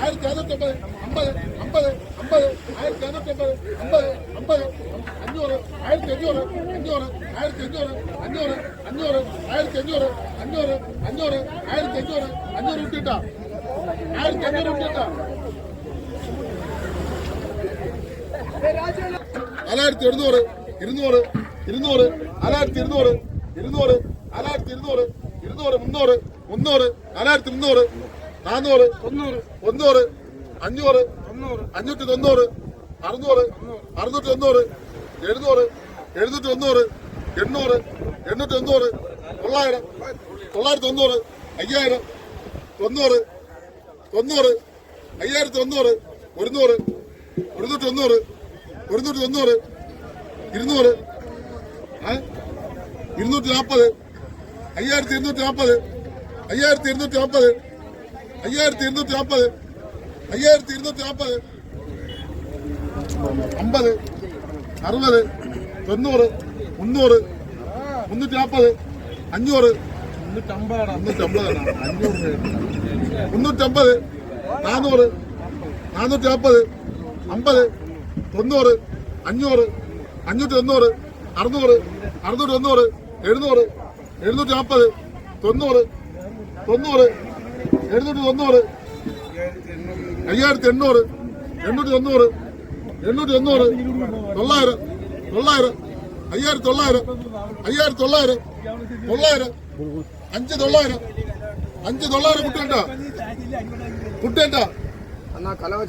ആയിരത്തി അറുന്നൂറ്റമ്പത് അമ്പത് അമ്പത് അമ്പത് ആയിരത്തി അറുന്നൂറ്റമ്പത് അമ്പത് അമ്പത് അഞ്ഞൂറ് ആയിരത്തി അഞ്ഞൂറ് അഞ്ഞൂറ് ആയിരത്തി അഞ്ഞൂറ് അഞ്ഞൂറ് അഞ്ഞൂറ് ആയിരത്തി അഞ്ഞൂറ് അഞ്ഞൂറ് അഞ്ഞൂറ് ആയിരത്തി അഞ്ഞൂറ് അഞ്ഞൂറ് വിട്ടിട്ടാ ആയിരത്തി അഞ്ഞൂറ് വിട്ടിട്ടാ നാലായിരത്തി എഴുന്നൂറ് ഇരുന്നൂറ് ഇരുന്നൂറ് നാലായിരത്തി ഇരുന്നൂറ് ഇരുന്നൂറ് നാലായിരത്തി ഇരുന്നൂറ് ഇരുന്നൂറ് മുന്നൂറ് മുന്നൂറ് നാലായിരത്തി മുന്നൂറ് നാനൂറ് തൊണ്ണൂറ്. ഒന്നൂറ് അഞ്ഞൂറ് അഞ്ഞൂറ്റി തൊണ്ണൂറ് അറുന്നൂറ് അറുന്നൂറ്റി തൊണ്ണൂറ് എഴുന്നൂറ് എഴുന്നൂറ്റി തൊണ്ണൂറ് എണ്ണൂറ് എണ്ണൂറ്റി തൊണ്ണൂറ് തൊള്ളായിരം തൊള്ളായിരത്തി തൊണ്ണൂറ് അയ്യായിരം തൊണ്ണൂറ് തൊണ്ണൂറ് അയ്യായിരത്തി തൊണ്ണൂറ് ഒരുന്നൂറ് ഒരുന്നൂറ്റി തൊണ്ണൂറ് ഒരുന്നൂറ്റി തൊണ്ണൂറ് ഇരുന്നൂറ് ഇരുന്നൂറ്റി നാൽപ്പത് അയ്യായിരത്തി ഇരുന്നൂറ്റി നാൽപ്പത് അയ്യായിരത്തി ഇരുന്നൂറ്റി നാൽപ്പത് അയ്യായിരത്തി ഇരുന്നൂറ്റി നാൽപ്പത് അയ്യായിരത്തി ഇരുന്നൂറ്റി നാൽപ്പത് അമ്പത്. അറുപത്. തൊണ്ണൂറ്. മുന്നൂറ്. മുന്നൂറ്റി നാൽപ്പത് അഞ്ഞൂറ് മുന്നൂറ്റമ്പത്. നാനൂറ്. നാനൂറ്റി നാൽപ്പത് അമ്പത്. തൊണ്ണൂറ്. അഞ്ഞൂറ്. അഞ്ഞൂറ്റി തൊണ്ണൂറ് അറുന്നൂറ്. അറുന്നൂറ്റി തൊണ്ണൂറ് എഴുന്നൂറ്. എഴുന്നൂറ്റി നാൽപ്പത് തൊണ്ണൂറ് തൊണ്ണൂറ് എഴുന്നൂറ്റി തൊണ്ണൂറ് അയ്യായിരത്തി എണ്ണൂറ് എണ്ണൂറ്റി തൊണ്ണൂറ് എണ്ണൂറ്റി തൊണ്ണൂറ് തൊള്ളായിരം തൊള്ളായിരം അയ്യായിരത്തി തൊള്ളായിരം അയ്യായിരത്തി തൊള്ളായിരം തൊള്ളായിരം അഞ്ച് തൊള്ളായിരം അഞ്ച് തൊള്ളായിരം കുട്ടേണ്ട കുട്ടേണ്ട എന്നാ കലവ